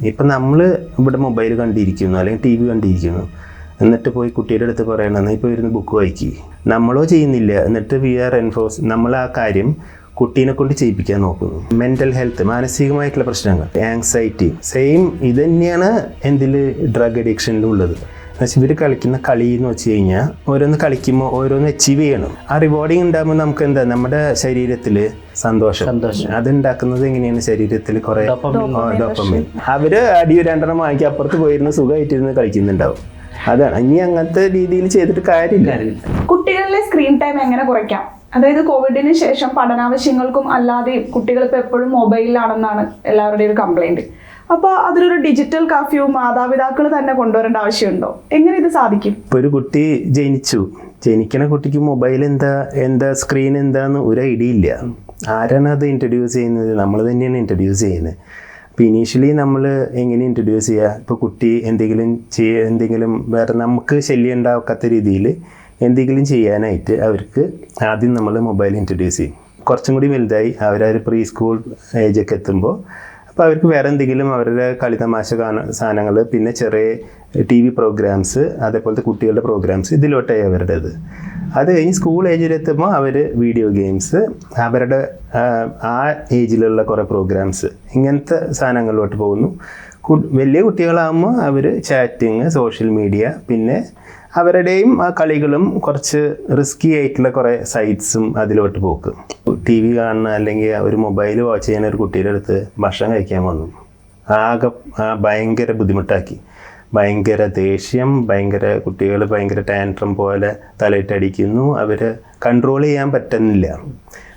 ഇപ്പം നമ്മൾ ഇവിടെ മൊബൈൽ കണ്ടിരിക്കുന്നു അല്ലെങ്കിൽ ടി വി കണ്ടിരിക്കുന്നു. എന്നിട്ട് പോയി കുട്ടിയുടെ അടുത്ത് പറയണം ഇപ്പോൾ ഇരുന്ന് ബുക്ക് വായിക്കി. നമ്മളോ ചെയ്യുന്നില്ല. എന്നിട്ട് വി ആർ എൻഫോഴ്സ് നമ്മൾ ആ കാര്യം കുട്ടീനെ കൊണ്ട് ചെയ്യിപ്പിക്കാൻ നോക്കുന്നു. മെന്റൽ ഹെൽത്ത് മാനസികമായിട്ടുള്ള പ്രശ്നങ്ങൾ ആങ്സൈറ്റി സെയിം ഇത് തന്നെയാണ് എന്തിൽ ഡ്രഗ് അഡിക്ഷനിലും ഉള്ളത്. എന്നുവെച്ചാൽ ഇവർ കളിക്കുന്ന കളി എന്ന് വെച്ച് കഴിഞ്ഞാൽ ഓരോന്ന് കളിക്കുമ്പോൾ ഓരോന്ന് അച്ചീവ് ചെയ്യണം. ആ റിവാർഡിങ് ഉണ്ടാകുമ്പോൾ നമുക്ക് എന്താ നമ്മുടെ ശരീരത്തിൽ സന്തോഷം. സന്തോഷം. അതുണ്ടാക്കുന്നത് എങ്ങനെയാണ്? ശരീരത്തിൽ കുറെ. ഡോപ്പമിൻ. അവർ അടി രണ്ടെണ്ണം വാങ്ങിക്കുക അപ്പുറത്ത് പോയിരുന്ന് സുഖമായിട്ടിരുന്ന് കളിക്കുന്നുണ്ടാവും. അതാണ്. ഇനി അങ്ങനത്തെ രീതിയിൽ ചെയ്തിട്ട് കാര്യമില്ല. കുട്ടികളിലെ സ്ക്രീൻ ടൈം എങ്ങനെ കുറയ്ക്കാം? അതായത് കോവിഡിന് ശേഷം പഠനാവശ്യങ്ങൾക്കും അല്ലാതെയും കുട്ടികൾ ഇപ്പോൾ എപ്പോഴും മൊബൈലിലാണെന്നാണ് എല്ലാവരുടെയും ഒരു കംപ്ലൈന്റ് അപ്പോൾ അതിലൊരു ഡിജിറ്റൽ കർഫ്യൂ മാതാപിതാക്കൾ തന്നെ കൊണ്ടുവരേണ്ട ആവശ്യമുണ്ടോ? എങ്ങനെ ഇത് സാധിക്കും? ഇപ്പൊ ഒരു കുട്ടി ജനിച്ചു. ജനിക്കണ കുട്ടിക്ക് മൊബൈൽ എന്താ എന്താ സ്ക്രീൻ എന്താന്ന് ഒരു ഐഡിയ ഇല്ല. ആരാണ് അത് ഇൻട്രൊഡ്യൂസ് ചെയ്യുന്നത്? നമ്മൾ തന്നെയാണ് ഇൻട്രൊഡ്യൂസ് ചെയ്യുന്നത്. അപ്പോൾ ഇനീഷ്യലി നമ്മൾ എങ്ങനെ ഇൻട്രൊഡ്യൂസ് ചെയ്യുക? ഇപ്പോൾ കുട്ടി എന്തെങ്കിലും ചെയ്യ എന്തെങ്കിലും വേറെ നമുക്ക് ശല്യം ഉണ്ടാക്കാത്ത രീതിയിൽ എന്തെങ്കിലും ചെയ്യാനായിട്ട് അവർക്ക് ആദ്യം നമ്മൾ മൊബൈൽ ഇൻട്രൊഡ്യൂസ് ചെയ്യും. കുറച്ചും കൂടി വലുതായി അവരൊരു പ്രീ സ്കൂൾ ഏജൊക്കെ എത്തുമ്പോൾ അപ്പോൾ അവർക്ക് വേറെ എന്തെങ്കിലും അവരുടെ കളിതമാശ സാധനങ്ങൾ പിന്നെ ചെറിയ ടി വി പ്രോഗ്രാംസ് അതേപോലത്തെ കുട്ടികളുടെ പ്രോഗ്രാംസ് ഇതിലോട്ടായി അവരുടേത്. അത് കഴിഞ്ഞ് സ്കൂൾ ഏജിലെത്തുമ്പോൾ അവർ വീഡിയോ ഗെയിംസ് അവരുടെ ആ, ഏജിലുള്ള കുറേ പ്രോഗ്രാംസ് ഇങ്ങനത്തെ സാധനങ്ങളിലോട്ട് പോകുന്നു. വലിയ കുട്ടികളാകുമ്പോൾ അവർ ചാറ്റിങ് സോഷ്യൽ മീഡിയ പിന്നെ അവരുടെയും ആ കളികളും കുറച്ച് റിസ്കി ആയിട്ടുള്ള കുറേ സൈറ്റ്സും അതിലോട്ട് പോക്ക്. ടി വി കാണുന്ന അല്ലെങ്കിൽ ഒരു മൊബൈൽ വാച്ച് ചെയ്യുന്ന ഒരു കുട്ടിയുടെ അടുത്ത് ഭക്ഷണം കഴിക്കാൻ വന്നു. ആകെ ഭയങ്കര ബുദ്ധിമുട്ടാക്കി. ഭയങ്കര ദേഷ്യം ഭയങ്കര കുട്ടികൾ ഭയങ്കര ടാൻട്രം പോലെ തലയിട്ടടിക്കുന്നു. അവർ കൺട്രോൾ ചെയ്യാൻ പറ്റുന്നില്ല.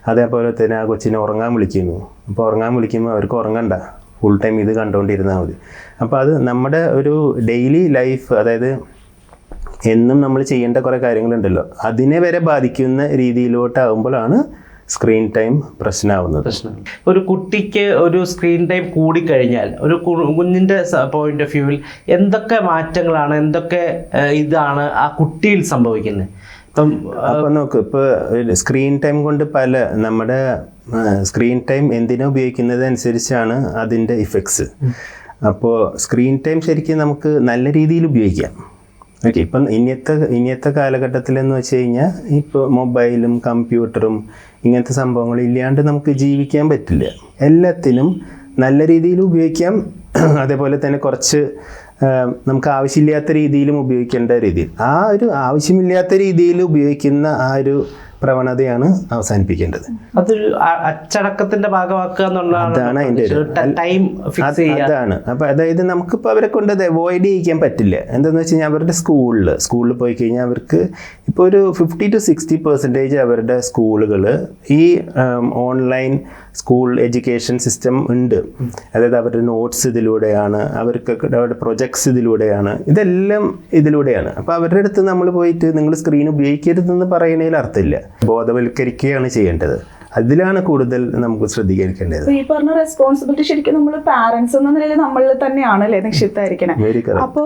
അതേപോലെ തന്നെ ആ കൊച്ചിനെ ഉറങ്ങാൻ വിളിക്കുന്നു. അപ്പോൾ ഉറങ്ങാൻ വിളിക്കുമ്പോൾ അവർക്ക് ഉറങ്ങണ്ട. ഫുൾ ടൈം ഇത് കണ്ടുകൊണ്ടിരുന്നാൽ മതി. അപ്പോൾ അത് നമ്മുടെ ഒരു ഡെയിലി ലൈഫ് അതായത് എന്നും നമ്മൾ ചെയ്യേണ്ട കുറേ കാര്യങ്ങളുണ്ടല്ലോ. അതിനെ വരെ ബാധിക്കുന്ന രീതിയിലോട്ടാകുമ്പോഴാണ് സ്ക്രീൻ ടൈം പ്രശ്നമാവുന്നത് പ്രശ്നം. ഒരു കുട്ടിക്ക് ഒരു സ്ക്രീൻ ടൈം കൂടിക്കഴിഞ്ഞാൽ ഒരു കുഞ്ഞിന്റെ പോയിന്റ് ഓഫ് വ്യൂവിൽ എന്തൊക്കെ മാറ്റങ്ങളാണ് എന്തൊക്കെ ഇതാണ് ആ കുട്ടിയിൽ സംഭവിക്കുന്നത്? ഇപ്പം അപ്പം നോക്ക് ഇപ്പോൾ സ്ക്രീൻ ടൈം കൊണ്ട് പല നമ്മുടെ സ്ക്രീൻ ടൈം എന്തിനാ ഉപയോഗിക്കുന്നത് അനുസരിച്ചാണ് അതിന്റെ ഇഫക്ട്സ് അപ്പോൾ സ്ക്രീൻ ടൈം ശരിക്കും നമുക്ക് നല്ല രീതിയിൽ ഉപയോഗിക്കാം. ഓക്കെ ഇപ്പം ഇനിയത്തെ ഇനിയത്തെ കാലഘട്ടത്തിലെന്ന് വെച്ച് കഴിഞ്ഞാൽ ഇപ്പോൾ മൊബൈലും കമ്പ്യൂട്ടറും ഇങ്ങനത്തെ സംഭവങ്ങൾ ഇല്ലാണ്ട് നമുക്ക് ജീവിക്കാൻ പറ്റില്ല. എല്ലാത്തിനും നല്ല രീതിയിൽ ഉപയോഗിക്കാം. അതേപോലെ തന്നെ കുറച്ച് നമുക്ക് ആവശ്യമില്ലാത്ത രീതിയിലും ഉപയോഗിക്കേണ്ട രീതിയിൽ ആ ഒരു ആവശ്യമില്ലാത്ത രീതിയിൽ ഉപയോഗിക്കുന്ന ആ ഒരു പ്രവണതയാണ് അവസാനിപ്പിക്കേണ്ടത്. അതൊരു അച്ചടക്കത്തിന്റെ ഭാഗമാക്കുക എന്നുള്ളതാണ് അതിന്റെ ഒരു- ടൈം ഫിക്സ് ചെയ്യുക. അതാണ്. അപ്പൊ അതായത് നമുക്കിപ്പോൾ അവരെ കൊണ്ട് അത് അവോയ്ഡ് ചെയ്യിക്കാൻ പറ്റില്ല. എന്താണെന്ന് വെച്ച് കഴിഞ്ഞാൽ അവരുടെ സ്കൂളിൽ സ്കൂളിൽ പോയി കഴിഞ്ഞാൽ അവർക്ക് ഇപ്പോൾ ഒരു ഫിഫ്റ്റി ടു സിക്സ്റ്റി പെർസെന്റേജ് അവരുടെ സ്കൂളുകൾ ഈ ഓൺലൈൻ സ്കൂൾ എഡ്യൂക്കേഷൻ സിസ്റ്റം ഉണ്ട്. അതായത് അവരുടെ നോട്ട്സ് ഇതിലൂടെയാണ് അവർക്ക് അവരുടെ പ്രൊജക്ട്സ് ഇതിലൂടെയാണ് ഇതെല്ലാം ഇതിലൂടെയാണ്. അപ്പോൾ അവരുടെ അടുത്ത് നമ്മൾ പോയിട്ട് നിങ്ങൾ സ്ക്രീൻ ഉപയോഗിക്കരുതെന്ന് പറയുന്നതിൽ അർത്ഥമില്ല. ബോധവൽക്കരിക്കുകയാണ് ചെയ്യേണ്ടത്. അതിലാണ് കൂടുതൽ നമുക്ക് ശ്രദ്ധിക്കേണ്ടത് ഈ പറഞ്ഞ റെസ്പോൺസിബിലിറ്റി ശരിക്കും നമ്മൾ പാരന്റ്സ് എന്ന നിലയിൽ നമ്മളിൽ തന്നെയാണ് അല്ലേ നിക്ഷിപ്തായിരിക്കണേ അപ്പോൾ അപ്പോ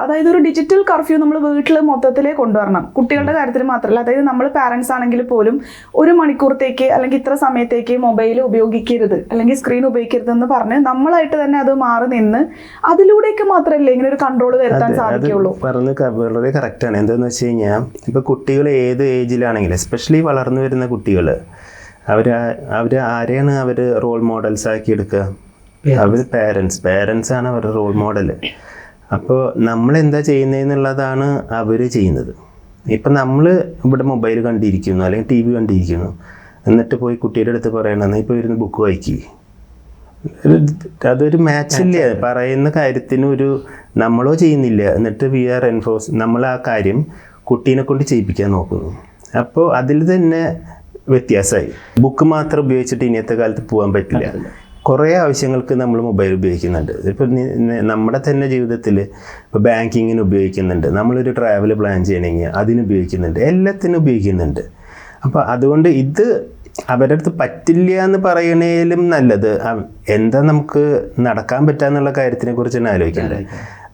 അതായത് ഒരു ഡിജിറ്റൽ കർഫ്യൂ നമ്മൾ വീട്ടിൽ മൊത്തത്തിലേ കൊണ്ടുവരണം. കുട്ടികളുടെ കാര്യത്തിൽ മാത്രമല്ല അതായത് നമ്മൾ പാരന്റ്സ് ആണെങ്കിൽ പോലും ഒരു മണിക്കൂറത്തേക്ക് അല്ലെങ്കിൽ ഇത്ര സമയത്തേക്ക് മൊബൈൽ ഉപയോഗിക്കരുത് അല്ലെങ്കിൽ സ്ക്രീൻ ഉപയോഗിക്കരുത് എന്ന് പറഞ്ഞ് നമ്മളായിട്ട് തന്നെ അത് മാറി നിന്ന് അതിലൂടെയൊക്കെ മാത്രമല്ലേ ഇങ്ങനെ ഒരു കൺട്രോൾ വരുത്താൻ സാധിക്കുള്ളൂ? പറഞ്ഞ വളരെ ആണ്. എന്താണെന്ന് വെച്ച് കഴിഞ്ഞാൽ ഇപ്പോൾ കുട്ടികൾ ഏത് ഏജിലാണെങ്കിലും എസ്പെഷ്യലി വളർന്നു വരുന്ന കുട്ടികൾ അവർ അവർ ആരെയാണ് അവർ റോൾ മോഡൽസ് ആക്കി എടുക്കുക? അവർ പേരൻസ് പേരൻസ് ആണ് അവരുടെ റോൾ മോഡൽ അപ്പോൾ നമ്മൾ എന്താ ചെയ്യുന്നതെന്നുള്ളതാണ് അവർ ചെയ്യുന്നത്. ഇപ്പം നമ്മൾ ഇവിടെ മൊബൈൽ കണ്ടിരിക്കുന്നു അല്ലെങ്കിൽ ടി വി കണ്ടിരിക്കുന്നു. എന്നിട്ട് പോയി കുട്ടിയുടെ അടുത്ത് പറയണം എന്നാൽ ഇപ്പോൾ ഇരുന്ന് ബുക്ക് വായിക്കി. അതൊരു മാച്ചില്ല പറയുന്ന കാര്യത്തിന് ഒരു നമ്മളോ ചെയ്യുന്നില്ല. എന്നിട്ട് വി ആർ എൻഫോഴ്സ് നമ്മൾ ആ കാര്യം കുട്ടീനെ കൊണ്ട് ചെയ്യിപ്പിക്കാൻ നോക്കുന്നു. അപ്പോൾ അതിൽ തന്നെ വ്യത്യാസമായി. ബുക്ക് മാത്രം ഉപയോഗിച്ചിട്ട് ഇനിയത്തെ കാലത്ത് പോകാൻ പറ്റില്ല. കുറേ ആവശ്യങ്ങൾക്ക് നമ്മൾ മൊബൈൽ ഉപയോഗിക്കുന്നുണ്ട്. ഇപ്പം നമ്മുടെ തന്നെ ജീവിതത്തിൽ ഇപ്പോൾ ബാങ്കിങ്ങിന് ഉപയോഗിക്കുന്നുണ്ട്. നമ്മളൊരു ട്രാവൽ പ്ലാൻ ചെയ്യണമെങ്കിൽ അതിന് ഉപയോഗിക്കുന്നുണ്ട്. എല്ലാത്തിനും ഉപയോഗിക്കുന്നുണ്ട്. അപ്പോൾ അതുകൊണ്ട് ഇത് അവരുടെ അടുത്ത് പറ്റില്ല എന്ന് പറയണേലും നല്ലത്. എന്താ നമുക്ക് നടക്കാൻ പറ്റാന്നുള്ള കാര്യത്തിനെ കുറിച്ച് തന്നെ ആലോചിക്കേണ്ടത്.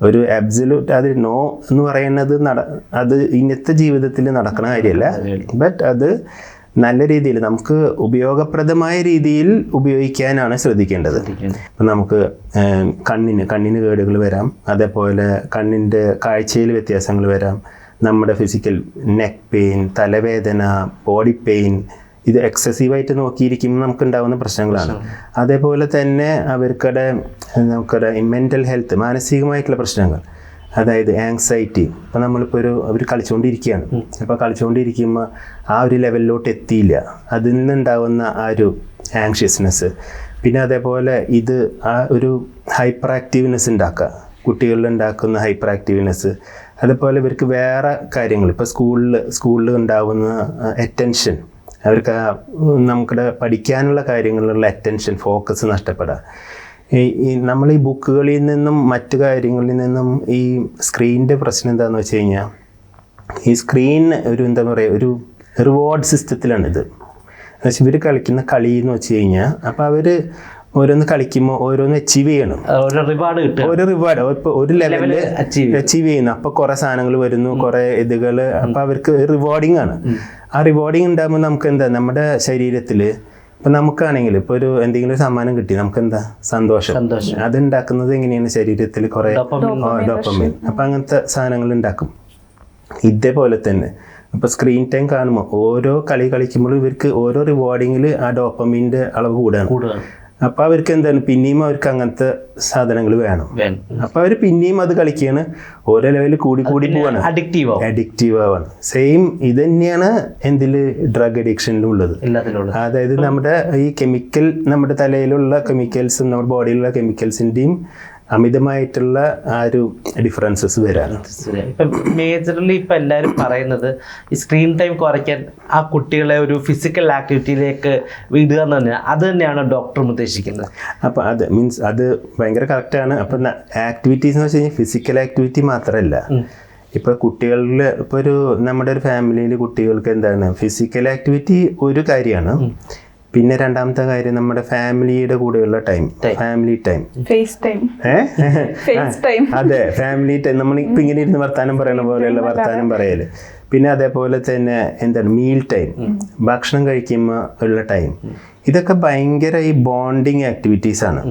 ഒരു അബ്സല്യൂട്ട് അത് നോ എന്ന് പറയുന്നത് നട അത് ഇന്നത്തെ ജീവിതത്തിൽ നടക്കുന്ന കാര്യമല്ല. ബട്ട് അത് നല്ല രീതിയിൽ നമുക്ക് ഉപയോഗപ്രദമായ രീതിയിൽ ഉപയോഗിക്കാനാണ് ശ്രദ്ധിക്കേണ്ടത്. ഇപ്പം നമുക്ക് കണ്ണിന് കണ്ണിന് കേടുകൾ വരാം. അതേപോലെ കണ്ണിന്റെ കാഴ്ചയിൽ വ്യത്യാസങ്ങൾ വരാം. നമ്മുടെ ഫിസിക്കൽ നെക്ക് പെയിൻ തലവേദന ബോഡി പെയിൻ ഇത് എക്സസീവായിട്ട് നോക്കിയിരിക്കുമ്പോൾ നമുക്ക് ഉണ്ടാകുന്ന പ്രശ്നങ്ങളാണ്. അതേപോലെ തന്നെ അവർക്കടെ നമുക്കടെ മെന്റൽ ഹെൽത്ത് മാനസികമായിട്ടുള്ള പ്രശ്നങ്ങൾ. അതായത് ആങ്സൈറ്റി ഇപ്പം നമ്മളിപ്പോൾ ഒരു അവർ കളിച്ചുകൊണ്ടിരിക്കുകയാണ് അപ്പോൾ കളിച്ചുകൊണ്ടിരിക്കുമ്പോൾ ആ ഒരു ലെവലിലോട്ട് എത്തിയില്ല. അതിൽ നിന്നുണ്ടാകുന്ന ആ ഒരു ആങ്ഷ്യസ്നെസ് പിന്നെ അതേപോലെ ഇത് ആ ഒരു ഹൈപ്പർ ആക്റ്റീവ്നെസ് ഉണ്ടാക്കുക. കുട്ടികളിൽ ഉണ്ടാക്കുന്ന ഹൈപ്പർ ആക്റ്റീവ്നെസ് അതുപോലെ ഇവർക്ക് വേറെ കാര്യങ്ങൾ. ഇപ്പോൾ സ്കൂളിൽ സ്കൂളിൽ ഉണ്ടാകുന്ന അറ്റൻഷൻ അവർക്ക് നമുക്കിടെ പഠിക്കാനുള്ള കാര്യങ്ങളിലുള്ള അറ്റൻഷൻ ഫോക്കസ് നഷ്ടപ്പെടുക. ഈ നമ്മൾ ഈ ബുക്കുകളിൽ നിന്നും മറ്റു കാര്യങ്ങളിൽ നിന്നും ഈ സ്ക്രീനിന്റെ പ്രശ്നം എന്താണെന്ന് വെച്ച് കഴിഞ്ഞാൽ ഈ സ്ക്രീൻ ഒരു എന്താ പറയുക ഒരു റിവാർഡ് സിസ്റ്റത്തിലാണിത് എന്നുവെച്ചാൽ ഇവർ കളിക്കുന്ന കളി എന്ന് വെച്ച് കഴിഞ്ഞാൽ അപ്പോൾ അവർ ഓരോന്ന് കളിക്കുമ്പോൾ ഓരോന്ന് അച്ചീവ് ചെയ്യണം. ഓരോ റിവാർഡ് കിട്ടും ഒരു റിവാർഡ് ഇപ്പോൾ ഒരു ലെവലിൽ അച്ചീവ് അച്ചീവ് ചെയ്യുന്നു. അപ്പോൾ കുറേ സാധനങ്ങൾ വരുന്നു കുറേ ഇതുകൾ അപ്പോൾ അവർക്ക് റിവാർഡിങ് ആണ്. ആ റിവാർഡിങ് ഉണ്ടാകുമ്പോൾ നമുക്ക് എന്താ നമ്മുടെ ശരീരത്തിൽ ഇപ്പം നമുക്കാണെങ്കിൽ ഇപ്പോൾ ഒരു എന്തെങ്കിലും ഒരു സമ്മാനം കിട്ടി നമുക്ക് എന്താ സന്തോഷം. സന്തോഷം. അത് ഉണ്ടാക്കുന്നത് എങ്ങനെയാണ് ശരീരത്തിൽ കുറേ. ഡോപ്പമിൻ. അപ്പം അങ്ങനത്തെ സാധനങ്ങൾ ഉണ്ടാക്കും. ഇതേപോലെ തന്നെ അപ്പോൾ സ്ക്രീൻ ടൈം കാണുമ്പോൾ ഓരോ കളി കളിക്കുമ്പോഴും ഇവർക്ക് ഓരോ റിവാർഡിങ്ങിൽ ആ ഡോപ്പമിന്റെ അളവ് കൂടുകയാണ് അപ്പോൾ അവർക്ക് എന്താണ്? പിന്നെയും അവർക്ക് അങ്ങനത്തെ സാധനങ്ങൾ വേണം. അപ്പൊ അവർ അവർ പിന്നെയും അത് കളിക്കുകയാണ് ഓരോ ലെവലിൽ കൂടി കൂടി പോവാണ്. അഡിക്റ്റീവ് ആവും. അഡിക്റ്റീവ് ആവാണ്. സെയിം ഇത് തന്നെയാണ് എന്തിൽ ഡ്രഗ് അഡിക്ഷനിലും ഉള്ളത്. അതായത് നമ്മുടെ ഈ കെമിക്കൽ നമ്മുടെ തലയിലുള്ള കെമിക്കൽസും നമ്മുടെ ബോഡിയിലുള്ള കെമിക്കൽസിന്റെയും അമിതമായിട്ടുള്ള ആ ഒരു ഡിഫറൻസസ് വരാൻ. ഇപ്പം മേജർലി ഇപ്പം എല്ലാവരും പറയുന്നത് ഈ സ്ക്രീൻ ടൈം കുറയ്ക്കാൻ ആ കുട്ടികളെ ഒരു ഫിസിക്കൽ ആക്ടിവിറ്റിയിലേക്ക് വിടുക എന്ന് പറഞ്ഞാൽ അത് തന്നെയാണ് ഡോക്ടറും ഉദ്ദേശിക്കുന്നത്. അപ്പോൾ അത് മീൻസ് അത് ഭയങ്കര കറക്റ്റാണ് അപ്പം ആക്ടിവിറ്റീസ് എന്ന് വെച്ച് കഴിഞ്ഞാൽ ഫിസിക്കൽ ആക്ടിവിറ്റി മാത്രമല്ല. ഇപ്പോൾ കുട്ടികളിൽ ഇപ്പോൾ ഒരു നമ്മുടെ ഒരു ഫാമിലിയിലെ കുട്ടികൾക്ക് എന്താണ്? ഫിസിക്കൽ ആക്ടിവിറ്റി ഒരു കാര്യമാണ്. പിന്നെ രണ്ടാമത്തെ കാര്യം നമ്മുടെ ഫാമിലിയുടെ കൂടെയുള്ള time. Family time face time ഏഹ് ഫേസ് ടൈം അതെ ഫാമിലി ടൈം നമ്മൾ ഇപ്പം ഇങ്ങനെ ഇരുന്ന് വർത്താനം പറയുന്ന പോലെയുള്ള വർത്താനം പറയൽ. പിന്നെ അതേപോലെ തന്നെ എന്താണ് മീൽ ടൈം ഭക്ഷണം കഴിക്കുമ്പോൾ ഉള്ള ടൈം ഇതൊക്കെ ഭയങ്കര ഈ ബോണ്ടിങ് ആക്ടിവിറ്റീസ് ആണ്.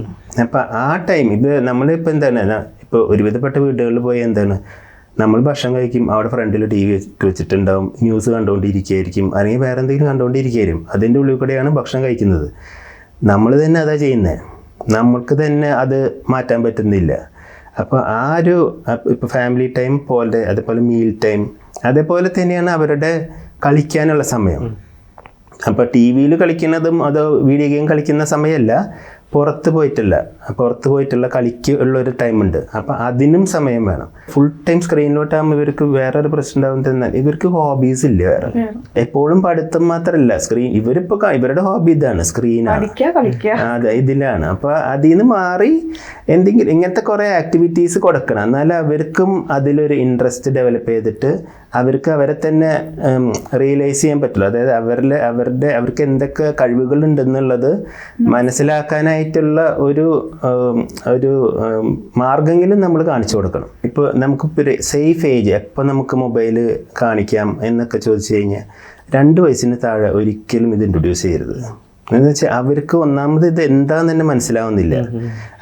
അപ്പം ആ ടൈം ഇത് നമ്മളിപ്പോൾ എന്താണ് ഇപ്പോൾ ഒരുവിധപ്പെട്ട വീടുകളിൽ പോയി എന്താണ് നമ്മൾ ഭക്ഷണം കഴിക്കും അവിടെ ഫ്രണ്ടിൽ ടി വി വെച്ചിട്ടുണ്ടാവും ന്യൂസ് കണ്ടുകൊണ്ടിരിക്കുകയായിരിക്കും അല്ലെങ്കിൽ വേറെ എന്തെങ്കിലും കണ്ടുകൊണ്ടിരിക്കുകയായിരിക്കും അതിന്റെ ഉള്ളിൽ കൂടെയാണ് ഭക്ഷണം കഴിക്കുന്നത്. നമ്മൾ തന്നെ അതാ ചെയ്യുന്നത് നമ്മൾക്ക് തന്നെ അത് മാറ്റാൻ പറ്റുന്നില്ല. അപ്പോൾ ആ ഒരു ഇപ്പോൾ ഫാമിലി ടൈം പോലെ അതേപോലെ മീൽ ടൈം അതേപോലെ തന്നെയാണ് അവരുടെ കളിക്കാനുള്ള സമയം. അപ്പോൾ ടി വിയിൽ കളിക്കുന്നതും അതോ വീഡിയോ ഗെയിം കളിക്കുന്ന സമയമല്ല പുറത്ത് പോയിട്ടില്ല. പുറത്ത് പോയിട്ടുള്ള കളിക്ക് ഉള്ള ഒരു ടൈം ഉണ്ട്. അപ്പോൾ അതിനും സമയം വേണം. ഫുൾ ടൈം സ്ക്രീനിലോട്ടാകുമ്പോൾ ഇവർക്ക് വേറൊരു പ്രശ്നം ഉണ്ടാവുന്നത് എന്നാൽ ഇവർക്ക് ഹോബീസ് ഇല്ല വേറെ. എപ്പോഴും പഠിത്തം മാത്രമല്ല സ്ക്രീൻ ഇവരിപ്പോൾ ഇവരുടെ ഹോബി ഇതാണ് സ്ക്രീനാണ് അതെ ഇതിലാണ്. അപ്പോൾ അതിൽ നിന്ന് മാറി എന്തെങ്കിലും ഇങ്ങനത്തെ കുറേ ആക്ടിവിറ്റീസ് കൊടുക്കണം. എന്നാൽ അവർക്കും അതിലൊരു ഇൻട്രസ്റ്റ് ഡെവലപ്പ് ചെയ്തിട്ട് അവർക്ക് അവരെ തന്നെ റിയലൈസ് ചെയ്യാൻ പറ്റുള്ളൂ. അതായത് അവരുടെ അവരുടെ അവർക്ക് എന്തൊക്കെ കഴിവുകളുണ്ടെന്നുള്ളത് മനസ്സിലാക്കാനായിട്ടുള്ള ഒരു ഒരു മാർഗമെങ്കിലും നമ്മൾ കാണിച്ചു കൊടുക്കണം. ഇപ്പോൾ നമുക്ക് സേഫ് ഏജ് എപ്പോൾ നമുക്ക് മൊബൈൽ കാണിക്കാം എന്നൊക്കെ ചോദിച്ചു കഴിഞ്ഞാൽ രണ്ട് വയസ്സിന് താഴെ ഒരിക്കലും ഇത് ഇൻട്രൊഡ്യൂസ് ചെയ്യരുത്. എന്ന് വെച്ചാൽ അവർക്ക് ഒന്നാമത് ഇത് എന്താന്ന് തന്നെ മനസ്സിലാവുന്നില്ല.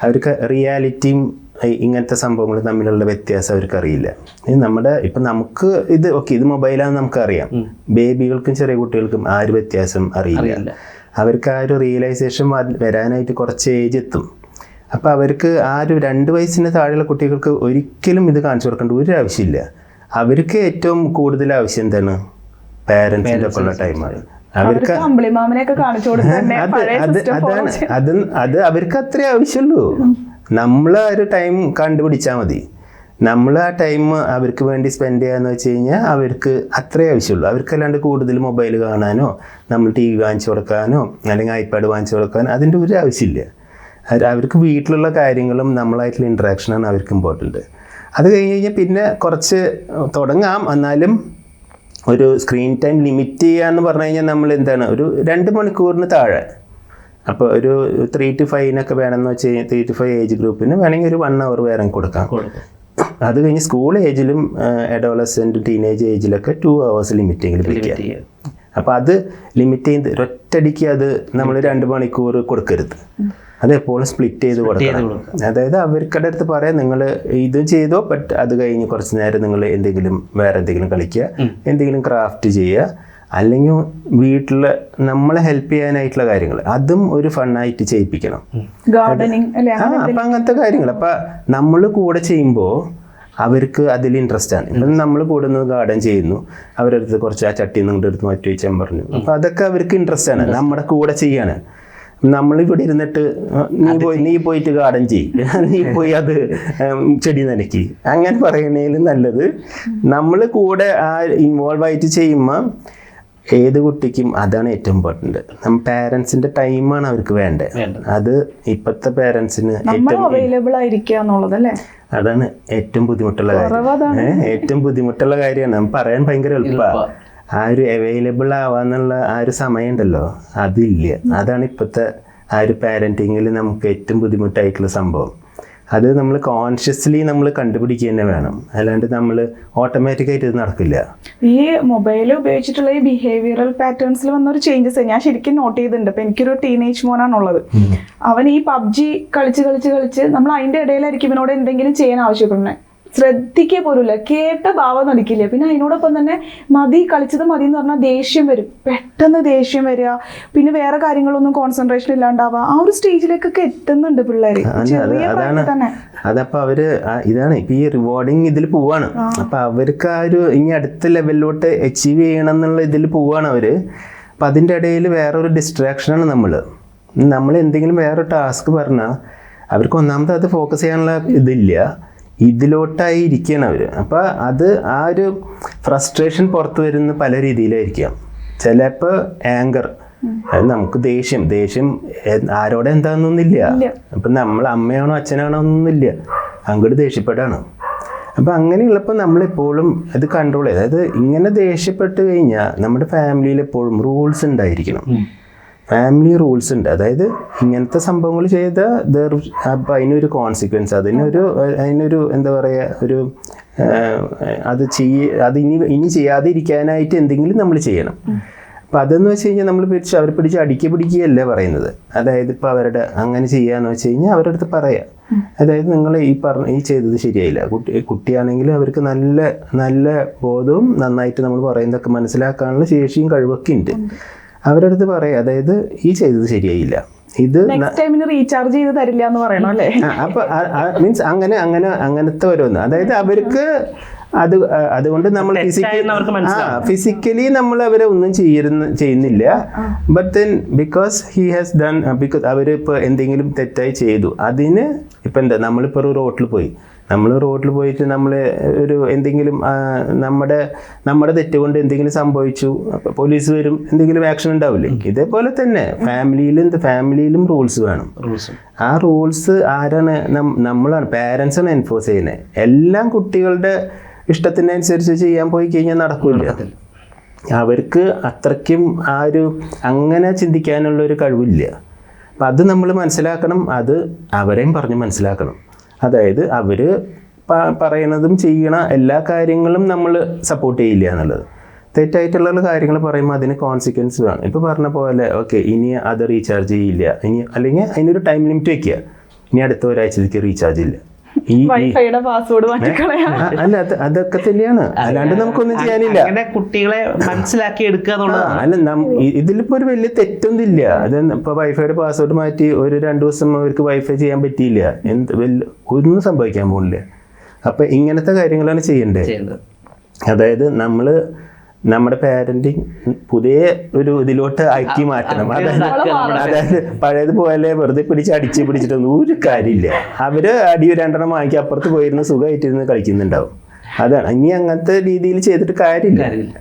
അവർക്ക് റിയാലിറ്റിയും ഇങ്ങനത്തെ സംഭവങ്ങൾ തമ്മിലുള്ള വ്യത്യാസം അവർക്ക് അറിയില്ല. ഇത് നമ്മുടെ ഇപ്പം നമുക്ക് ഇത് ഓക്കെ ഇത് മൊബൈലാണെന്ന് നമുക്കറിയാം. ബേബികൾക്കും ചെറിയ കുട്ടികൾക്കും ആ ഒരു വ്യത്യാസം അറിയില്ല. അവർക്ക് ആ ഒരു റിയലൈസേഷൻ വരാനായിട്ട് കുറച്ച് ഏജ് എത്തും. അപ്പോൾ അവർക്ക് ആ ഒരു രണ്ട് വയസ്സിന് താഴെയുള്ള കുട്ടികൾക്ക് ഒരിക്കലും ഇത് കാണിച്ചു കൊടുക്കേണ്ട ഒരു ആവശ്യമില്ല. അവർക്ക് ഏറ്റവും കൂടുതൽ ആവശ്യം എന്താണ്? പാരൻസിന്റെ ഉള്ള ടൈമാണ് അവർക്ക് അത് അതാണ്. അത് അത് അവർക്ക് അത്രേ ആവശ്യമുള്ളൂ. നമ്മൾ ആ ഒരു ടൈം കണ്ടുപിടിച്ചാൽ മതി. നമ്മൾ ആ ടൈം അവർക്ക് വേണ്ടി സ്പെൻഡ് ചെയ്യാന്ന് വെച്ച് കഴിഞ്ഞാൽ അവർക്ക് അത്രേ ആവശ്യമുള്ളൂ. അവർക്കല്ലാണ്ട് കൂടുതൽ മൊബൈൽ കാണാനോ നമ്മൾ ടി വി വാങ്ങിച്ചു കൊടുക്കാനോ അല്ലെങ്കിൽ ഐപാഡ് വാങ്ങിച്ചു കൊടുക്കാനോ അതിന്റെ ഒരു ആവശ്യമില്ല. അവർക്ക് വീട്ടിലുള്ള കാര്യങ്ങളും നമ്മളായിട്ടുള്ള ഇൻട്രാക്ഷനാണ് അവർക്ക് ഇമ്പോർട്ടന്റ് അത് കഴിഞ്ഞ് കഴിഞ്ഞാൽ പിന്നെ കുറച്ച് തുടങ്ങാം. എന്നാലും ഒരു സ്ക്രീൻ ടൈം ലിമിറ്റ് ചെയ്യാന്ന് പറഞ്ഞു കഴിഞ്ഞാൽ നമ്മൾ എന്താണ് ഒരു രണ്ട് മണിക്കൂറിന് താഴെ. അപ്പോൾ ഒരു ത്രീ ടു ഫൈവിനൊക്കെ വേണമെന്ന് വെച്ച് കഴിഞ്ഞാൽ ത്രീ ടു ഫൈവ് ഏജ് ഗ്രൂപ്പിന് വേണമെങ്കിൽ ഒരു വൺ അവർ വേറെ കൊടുക്കാം. അത് കഴിഞ്ഞ് സ്കൂൾ ഏജിലും അഡോളസെന്റ് ടീനേജ് ഏജിലൊക്കെ ടു അവേഴ്സ് ലിമിറ്റെങ്കിലും പിടിക്കാം അപ്പോൾ അത് ലിമിറ്റ് ചെയ്ത് ഒറ്റയടിക്ക് അത് നമ്മൾ രണ്ട് മണിക്കൂർ കൊടുക്കരുത്. അത് എപ്പോഴും സ്പ്ലിറ്റ് ചെയ്ത് കൊടുക്കണം. അതായത് അവർക്കടെ അടുത്ത് പറയാം നിങ്ങൾ ഇത് ചെയ്തോ ബട്ട് അത് കഴിഞ്ഞ് കുറച്ച് നേരം നിങ്ങൾ എന്തെങ്കിലും വേറെ എന്തെങ്കിലും കളിക്കുക എന്തെങ്കിലും ക്രാഫ്റ്റ് ചെയ്യുക അല്ലെങ്കിൽ വീട്ടിൽ നമ്മളെ ഹെൽപ്പ് ചെയ്യാനായിട്ടുള്ള കാര്യങ്ങൾ അതും ഒരു ഫണ്ണായിട്ട് ചെയ്യിപ്പിക്കണം. ഗാർഡനിങ് അല്ലെ? ആ അപ്പം അങ്ങനത്തെ കാര്യങ്ങൾ അപ്പം നമ്മൾ കൂടെ ചെയ്യുമ്പോൾ അവർക്ക് അതിൽ ഇൻട്രസ്റ്റ് ആണ്. ഇപ്പം നമ്മൾ കൂടെ നിന്ന് ഗാർഡൻ ചെയ്യുന്നു. അവരടുത്ത് അടുത്ത് കുറച്ച് ആ ചട്ടി നിങ്ങളുടെ അടുത്ത് മാറ്റി വെച്ചാൽ പറഞ്ഞു. അപ്പം അതൊക്കെ അവർക്ക് ഇൻട്രസ്റ്റ് ആണ്. നമ്മുടെ കൂടെ ചെയ്യാണ്. നമ്മൾ ഇവിടെ ഇരുന്നിട്ട് നീ പോയി നീ പോയിട്ട് ഗാർഡൻ ചെയ്യ് നീ പോയി അത് ചെടി നനയ്ക്ക്. അങ്ങനെ പറയുന്നതിൽ നല്ലത്. നമ്മൾ കൂടെ ആ ഇൻവോൾവ് ആയിട്ട് ചെയ്യുമ്പോൾ ഏത് കുട്ടിക്കും അതാണ് ഏറ്റവും ഇമ്പോർട്ടന്റ് നമ്മൾ പാരൻസിന്റെ ടൈമാണ് അവർക്ക് വേണ്ടത്. അത് ഇപ്പോഴത്തെ പാരൻസിന് ഏറ്റവും അവൈലബിൾ ആയിരിക്കുക എന്നുള്ളതല്ലേ അതാണ് ഏറ്റവും ബുദ്ധിമുട്ടുള്ള കാര്യം. ഏറ്റവും ബുദ്ധിമുട്ടുള്ള കാര്യമാണ്. പറയാൻ ഭയങ്കര എളുപ്പമാണ് ആ ഒരു അവൈലബിൾ ആവാന്നുള്ള ആ ഒരു സമയം ഉണ്ടല്ലോ അതില്ല. അതാണ് ഇപ്പോഴത്തെ ആ ഒരു പാരന്റിങ്ങിൽ നമുക്ക് ഏറ്റവും ബുദ്ധിമുട്ടായിട്ടുള്ള സംഭവം. അത് നമ്മൾ കോൺഷ്യസ്ലി നമ്മൾ കണ്ടുപിടിക്കുക തന്നെ വേണം. അല്ലാണ്ട് നമ്മൾ ഓട്ടോമാറ്റിക്കായിട്ട് ഇത് നടക്കില്ല. ഈ മൊബൈൽ ഉപയോഗിച്ചിട്ടുള്ള ഈ ബിഹേവിയറൽ പാറ്റേൺസിൽ വന്ന ഒരു ചേഞ്ചസ് ഞാൻ ശരിക്കും നോട്ട് ചെയ്തിട്ടുണ്ട്. ഇപ്പൊ എനിക്കൊരു ടീനേജ് മോനാണുള്ളത്. അവൻ ഈ പബ്ജി കളിച്ച് കളിച്ച് കളിച്ച് നമ്മൾ അതിന്റെ ഇടയിലായിരിക്കും ഇവനോട് എന്തെങ്കിലും ചെയ്യാൻ ആവശ്യപ്പെടുന്നത് ശ്രദ്ധിക്കുക പോലുമില്ല കേട്ട ഭാവം നടിക്കില്ല പിന്നെ അതിനോടൊപ്പം തന്നെ മതി കളിച്ചത് മതി എന്ന് പറഞ്ഞാൽ ദേഷ്യം വരും. പെട്ടെന്ന് ദേഷ്യം വരിക. പിന്നെ വേറെ കാര്യങ്ങളൊന്നും കോൺസെൻട്രേഷൻ ഇല്ലാണ്ടാവുക. ആ ഒരു സ്റ്റേജിലേക്കൊക്കെ എത്തുന്നുണ്ട് പ്രായത്തിൽ തന്നെ. അതപ്പോൾ അവർ ഇതാണ്. ഇപ്പം ഈ റിവാർഡിങ് ഇതിൽ പോവാണ്. അപ്പം അവർക്ക് ആ ഒരു ഇനി അടുത്ത ലെവലിലോട്ട് അച്ചീവ് ചെയ്യണം എന്നുള്ള ഇതിൽ പോവാണ് അവർ. അപ്പം അതിന്റെ ഇടയിൽ വേറൊരു ഡിസ്ട്രാക്ഷനാണ് നമ്മൾ നമ്മൾ എന്തെങ്കിലും വേറെ ടാസ്ക് പറഞ്ഞാൽ അവർക്ക് ഒന്നാമത് അത് ഫോക്കസ് ചെയ്യാനുള്ള ഇതില്ല. ഇതിലോട്ടായി ഇരിക്കുകയാണ് അവർ അപ്പോൾ അത് ആ ഒരു ഫ്രസ്ട്രേഷൻ പുറത്തു വരുന്ന പല രീതിയിലായിരിക്കാം. ചിലപ്പോൾ ആങ്കർ അത് നമുക്ക് ദേഷ്യം. ദേഷ്യം ആരോടെ എന്താണെന്നൊന്നുമില്ല. അപ്പം നമ്മൾ അമ്മയാണോ അച്ഛനാണോ ഒന്നുമില്ല അങ്ങോട്ട് ദേഷ്യപ്പെടാണ്. അപ്പം അങ്ങനെയുള്ളപ്പോൾ നമ്മളെപ്പോഴും അത് കൺട്രോൾ ചെയ്ത് അതായത് ഇങ്ങനെ ദേഷ്യപ്പെട്ട് കഴിഞ്ഞാൽ നമ്മുടെ ഫാമിലിയിൽ എപ്പോഴും റൂൾസ് ഉണ്ടായിരിക്കണം. ഫാമിലി റൂൾസ് ഉണ്ട്. അതായത് ഇങ്ങനത്തെ സംഭവങ്ങൾ ചെയ്താൽ അപ്പം അതിനൊരു കോൺസിക്വൻസ് അതിനൊരു അതിനൊരു എന്താ പറയുക ഒരു അത് ചെയ്യ അത് ഇനി ഇനി ചെയ്യാതിരിക്കാനായിട്ട് എന്തെങ്കിലും നമ്മൾ ചെയ്യണം. അപ്പം അതെന്ന് വെച്ച് കഴിഞ്ഞാൽ നമ്മൾ പിടിച്ച് അവരെ പിടിച്ച് അടിക്ക പിടിക്കുകയല്ല പറയുന്നത്. അതായത് ഇപ്പോൾ അവരുടെ അങ്ങനെ ചെയ്യാന്ന് വെച്ച് കഴിഞ്ഞാൽ അവരുടെ അടുത്ത് പറയാം. അതായത് നിങ്ങൾ ഈ പറഞ്ഞ ഈ ചെയ്തത് ശരിയായില്ല. കുട്ടി കുട്ടിയാണെങ്കിൽ അവർക്ക് നല്ല നല്ല ബോധവും നന്നായിട്ട് നമ്മൾ പറയുന്നതൊക്കെ മനസ്സിലാക്കാനുള്ള ശേഷിയും കഴിവൊക്കെ ഉണ്ട്. അവരുടെ അടുത്ത് പറയാം അതായത് ഈ ചെയ്തത് ശരിയായില്ല. ഇത് നെക്സ്റ്റ് ടൈമിന് റീചാർജ് ചെയ്ത് തരില്ല എന്ന് പറയണം അല്ലേ? അപ്പൊ മീൻസ് അങ്ങനെ അങ്ങനെ അങ്ങനത്തെ ഓരോന്ന്. അതായത് അവർക്ക് അത് അതുകൊണ്ട് നമ്മൾ. ഫിസിക്കലി നമ്മൾ അവരെ ഒന്നും ചെയ്യുന്ന ചെയ്യുന്നില്ല. But then because he has done because അവർ ഇപ്പോൾ എന്തെങ്കിലും തെറ്റായി ചെയ്തു അതിന് ഇപ്പം എന്താ നമ്മളിപ്പോൾ ഒരു റോട്ടിൽ പോയി. നമ്മൾ റോഡിൽ പോയിട്ട് നമ്മൾ ഒരു എന്തെങ്കിലും നമ്മുടെ നമ്മുടെ തെറ്റ് കൊണ്ട് എന്തെങ്കിലും സംഭവിച്ചു അപ്പോൾ പോലീസ് വരും എന്തെങ്കിലും ആക്ഷൻ ഉണ്ടാവില്ലേ? ഇതേപോലെ തന്നെ ഫാമിലിയിലും ഫാമിലിയിലും റൂൾസ് വേണം. ആ റൂൾസ് ആരാണ് നമ്മളാണ് പാരൻസ് ആണ് എൻഫോഴ്സ് ചെയ്യുന്നത് എല്ലാം കുട്ടികളുടെ ഇഷ്ടത്തിനനുസരിച്ച് ചെയ്യാൻ പോയി കഴിഞ്ഞാൽ നടക്കില്ല. അവർക്ക് അത്രയ്ക്കും ആ ഒരു അങ്ങനെ ചിന്തിക്കാനുള്ള ഒരു കഴിവില്ല. അപ്പം അത് നമ്മൾ മനസ്സിലാക്കണം അത് അവരെയും പറഞ്ഞ് മനസ്സിലാക്കണം. അതായത് അവർ പറയുന്നതും ചെയ്യണ എല്ലാ കാര്യങ്ങളും നമ്മൾ സപ്പോർട്ട് ചെയ്യില്ല എന്നുള്ളത്. തെറ്റായിട്ടുള്ള കാര്യങ്ങൾ പറയുമ്പോൾ അതിന് കോൺസിക്വൻസ് വേണം. ഇപ്പോൾ പറഞ്ഞ പോലെ ഓക്കെ ഇനി അത് റീചാർജ് ചെയ്യില്ല. ഇനി അല്ലെങ്കിൽ അതിനൊരു ടൈം ലിമിറ്റ് വയ്ക്കുക ഇനി അടുത്ത ഒരാഴ്ചത്തേക്ക് റീചാർജ് ഇല്ല. ഈ ഈ- വൈഫൈയുടെ പാസ്വേഡ് അല്ല അതൊക്കെ തന്നെയാണ്. അല്ലാണ്ട് നമുക്കൊന്നും ചെയ്യാനില്ല. അങ്ങനെ കുട്ടികളെ മനസ്സിലാക്കി എടുക്കുക അല്ല ഇതിലിപ്പോ ഒരു വലിയ തെറ്റൊന്നും ഇല്ല അത് ഇപ്പൊ വൈഫൈയുടെ പാസ്വേഡ് മാറ്റി ഒരു രണ്ടു ദിവസം അവർക്ക് വൈഫൈ ചെയ്യാൻ പറ്റിയില്ല. എന്ത് വലിയ ഒന്നും സംഭവിക്കാൻ പോകുന്നില്ല അപ്പൊ ഇങ്ങനത്തെ കാര്യങ്ങളാണ് ചെയ്യേണ്ടത്. അതായത് നമ്മൾ നമ്മുടെ പാരന്റിങ് പുതിയ ഒരു ഇതിലോട്ട് ആക്കി മാറ്റണം. അതായത് അതായത് പഴയതുപോലെ വെറുതെ പിടിച്ച് അടിച്ച് പിടിച്ചിട്ടൊന്നും ഒരു കാര്യമില്ല. അവർ അടി രണ്ടെണ്ണം വാങ്ങിക്കി അപ്പുറത്ത് പോയിരുന്ന് സുഖമായിട്ടിരുന്ന് കളിക്കുന്നുണ്ടാവും. അതാണ്. ഇനി അങ്ങനത്തെ രീതിയിൽ ചെയ്തിട്ട് കാര്യമില്ല. കാര്യമില്ല.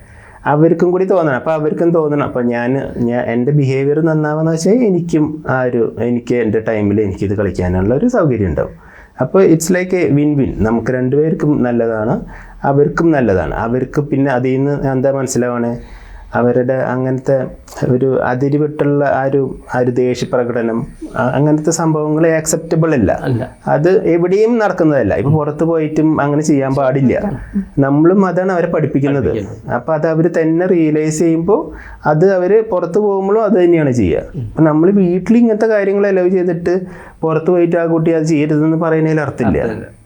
അവർക്കും കൂടി തോന്നണം. അപ്പോൾ അവർക്കും തോന്നണം. അപ്പോൾ ഞാൻ ഞാൻ എന്റെ ബിഹേവിയർ നന്നാവുന്ന വെച്ചാൽ എനിക്കും ആ ഒരു എനിക്ക് എന്റെ ടൈമിൽ എനിക്കിത് കളിക്കാനുള്ള ഒരു സൗകര്യം ഉണ്ടാവും. അപ്പോൾ it's like a win win നമുക്ക് രണ്ടുപേർക്കും നല്ലതാണ്. അവർക്കും നല്ലതാണ്. അവർക്ക് പിന്നെ അതിൽ നിന്ന് എന്താ മനസ്സിലാവണേ? അവരുടെ അങ്ങനത്തെ ഒരു അതിരുവിട്ടുള്ള ആ ഒരു ആ ഒരു ദേഷ്യപ്രകടനം പ്രകടനം അങ്ങനത്തെ സംഭവങ്ങൾ ആക്സെപ്റ്റബിൾ അല്ല. അല്ല. അത് എവിടെയും നടക്കുന്നതല്ല. ഇപ്പൊ പുറത്ത് പോയിട്ടും അങ്ങനെ ചെയ്യാൻ പാടില്ല. നമ്മളും അതാണ് അവരെ പഠിപ്പിക്കുന്നത്. അപ്പൊ അത് അവർ തന്നെ റിയലൈസ് ചെയ്യുമ്പോൾ അത് അവർ പുറത്ത് പോകുമ്പോഴും അത് തന്നെയാണ് ചെയ്യുക. അപ്പൊ നമ്മൾ വീട്ടിൽ ഇങ്ങനത്തെ കാര്യങ്ങൾ അലവ് ചെയ്തിട്ട് പുറത്ത് പോയിട്ട് ആ കുട്ടി അത് ചെയ്യരുതെന്ന് പറയുന്നതിൽ അർത്ഥമില്ല.